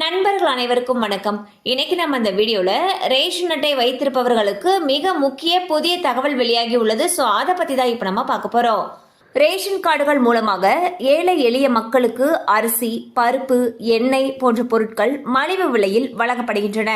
நண்பர்கள் அனைவருக்கும் வணக்கம். இன்னைக்கு நம்ம இந்த வீடியோல ரேஷன் அட்டை வைத்திருப்பவர்களுக்கு மிக முக்கிய புதிய தகவல் வெளியாகி உள்ளது. ஸோ அதை பத்தி தான் இப்போ நம்ம பார்க்க போறோம். ரேஷன் கார்டுகள் மூலமாக ஏழை எளிய மக்களுக்கு அரிசி பருப்பு எண்ணெய் போன்ற பொருட்கள் மலிவு விலையில் வழங்கப்படுகின்றன.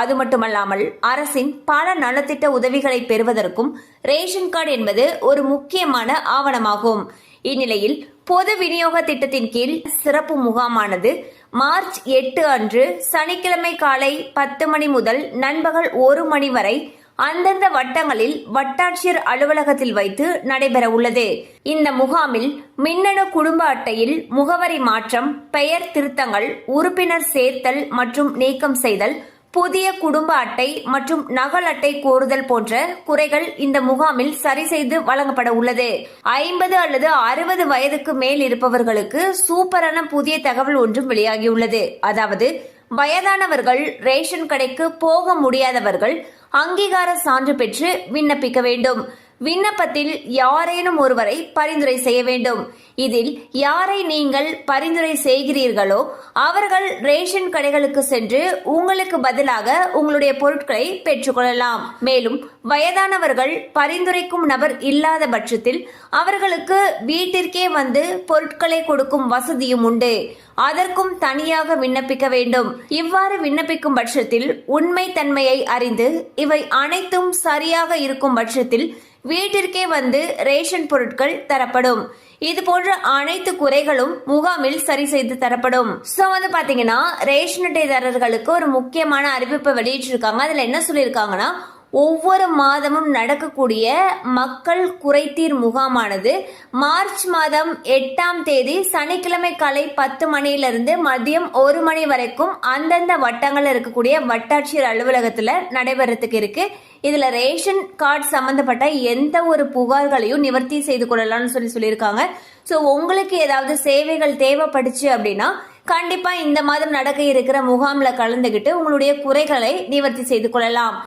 அது மட்டுமல்லாமல் அரசின் பல நலத்திட்ட உதவிகளை பெறுவதற்கும் ரேஷன் கார்டு என்பது ஒரு முக்கியமான ஆவணமாகும். இந்நிலையில் பொது விநியோக திட்டத்தின் கீழ் சிறப்பு முகாமானது மார்ச் எட்டு அன்று சனிக்கிழமை காலை பத்து மணி முதல் நண்பகல் ஒரு மணி வரை அந்தந்த வட்டங்களில் வட்டாட்சியர் அலுவலகத்தில் வைத்து நடைபெற உள்ளது. இந்த முகாமில் மின்னணு குடும்ப அட்டையில் முகவரி மாற்றம் பெயர் திருத்தங்கள் உறுப்பினர் சேர்த்தல் மற்றும் நீக்கம் செய்தல் புதிய குடும்ப அட்டை மற்றும் நகல் அட்டை கோருதல் போன்ற குறைகள் இந்த முகாமில் சரி செய்து வழங்கப்பட உள்ளது. ஐம்பது அல்லது அறுபது வயதுக்கு மேல் இருப்பவர்களுக்கு சூப்பரான புதிய தகவல் ஒன்றும் வெளியாகியுள்ளது. அதாவது வயதானவர்கள் ரேஷன் கடைக்கு போக முடியாதவர்கள் அங்கீகார சான்று பெற்று விண்ணப்பிக்க வேண்டும். விண்ணப்பத்தில் யாரேனும் ஒருவரை பரிந்துரை செய்ய வேண்டும். இதில் யாரை நீங்கள் பரிந்துரை செய்கிறீர்களோ அவர்கள் ரேஷன் கடைகளுக்கு சென்று உங்களுக்கு பதிலாக உங்களுடைய பொருட்களை பெற்றுக்கொள்ளலாம். மேலும் வயதானவர்கள் பரிந்துரைக்கும் நபர் இல்லாத பட்சத்தில் அவர்களுக்கு வீட்டிற்கே வந்து பொருட்களை கொடுக்கும் வசதியும் உண்டு. அதற்கும் தனியாக விண்ணப்பிக்க வேண்டும். இவ்வாறு விண்ணப்பிக்கும் பட்சத்தில் உண்மை தன்மையை அறிந்து இவை அனைத்தும் சரியாக இருக்கும் பட்சத்தில் வீட்டிற்கே வந்து ரேஷன் பொருட்கள் தரப்படும். இது போன்ற அனைத்து குறைகளும் முகாமில் சரி செய்து தரப்படும். சோ வந்து பாத்தீங்கன்னா ரேஷன் அட்டைதாரர்களுக்கு ஒரு முக்கியமான அறிவிப்பை வெளியிட்டிருக்காங்க. அதுல என்ன சொல்லியிருக்காங்கன்னா ஒவ்வொரு மாதமும் நடக்கக்கூடிய மக்கள் குறைதீர் முகாமானது மார்ச் மாதம் எட்டாம் தேதி சனிக்கிழமை காலை பத்து மணியிலிருந்து மதியம் ஒரு மணி வரைக்கும் அந்தந்த வட்டங்களில் இருக்கக்கூடிய வட்டாட்சியர் அலுவலகத்தில் நடைபெறத்துக்கு இருக்கு. இதுல ரேஷன் கார்டு சம்பந்தப்பட்ட எந்த ஒரு புகார்களையும் நிவர்த்தி செய்து கொள்ளலாம்னு சொல்லி சொல்லியிருக்காங்க. ஸோ உங்களுக்கு ஏதாவது சேவைகள் தேவைப்படுச்சு அப்படின்னா கண்டிப்பா இந்த மாதம் நடக்க இருக்கிற முகாம்ல கலந்துகிட்டு உங்களுடைய குறைகளை நிவர்த்தி செய்து கொள்ளலாம்.